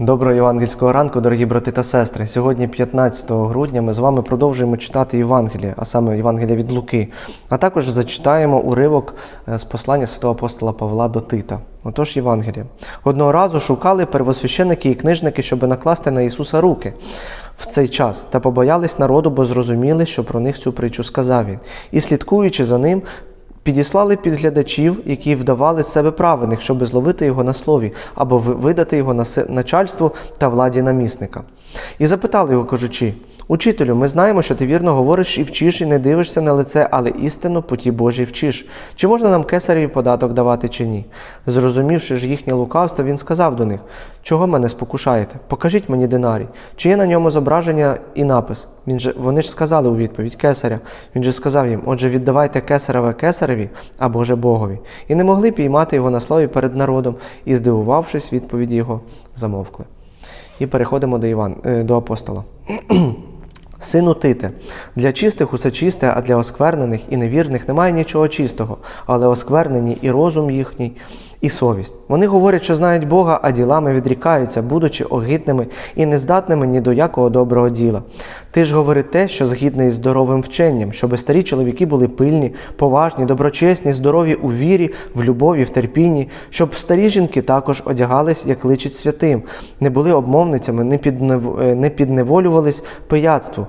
Доброго євангельського ранку, дорогі брати та сестри. Сьогодні, 15 грудня, ми з вами продовжуємо читати Євангеліє, а саме Євангелія від Луки. А також зачитаємо уривок е, з послання святого апостола Павла до Тита. Отож, Євангеліє. Одного разу шукали первосвященники і книжники, щоб накласти на Ісуса руки в цей час, та побоялись народу, бо зрозуміли, що про них цю притчу сказав він. І слідкуючи за ним, Підіслали підглядачів, які вдавали себе праведних, щоб зловити його на слові, або видати його наси- начальству та владі намісника. І запитали його, кажучи: Учителю, ми знаємо, що ти вірно говориш і вчиш, і не дивишся на лице, але істину поті Божій вчиш. Чи можна нам кесареві податок давати чи ні? Зрозумівши ж їхнє лукавство, він сказав до них: Чого мене спокушаєте? Покажіть мені динарій. Чи є на ньому зображення і напис? Він же, вони ж сказали у відповідь кесаря. Він же сказав їм: Отже, віддавайте кесареве кесареві, а Боже Богові. І не могли піймати його на слові перед народом, і, здивувавшись відповіді його, замовкли. І переходимо до Іван, е, до апостола. Сину Тите, для чистих усе чисте, а для осквернених і невірних немає нічого чистого, але осквернені і розум їхній, і совість. Вони говорять, що знають Бога, а ділами відрікаються, будучи огидними і нездатними ні до якого доброго діла. Ти ж говори те, що згідне із здоровим вченням, щоби старі чоловіки були пильні, поважні, доброчесні, здорові у вірі, в любові, в терпінні, щоб старі жінки також одягались, як личить святим, не були обмовницями, не, е, не підневолювались пияцтву.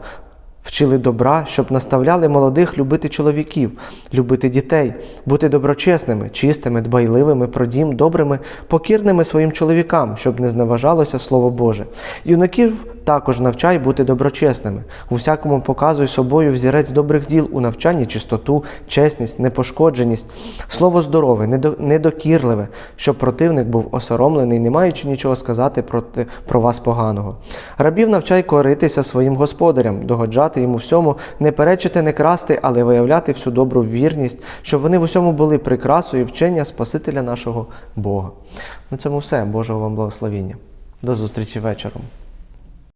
Вчили добра, щоб наставляли молодих любити чоловіків, любити дітей, бути доброчесними, чистими, дбайливими про дім, добрими, покірними своїм чоловікам, щоб не зневажалося Слово Боже. Юнаків також навчай бути доброчесними. У всякому показуй собою взірець добрих діл у навчанні чистоту, чесність, непошкодженість, слово здорове, недокірливе, щоб противник був осоромлений, не маючи нічого сказати проти, про вас поганого. Рабів навчай коритися своїм господарям, догоджати йому всьому, не перечити, не красти, але виявляти всю добру вірність, щоб вони в усьому були прикрасою вчення Спасителя нашого Бога. На цьому все. Божого вам благословіння. До зустрічі вечором.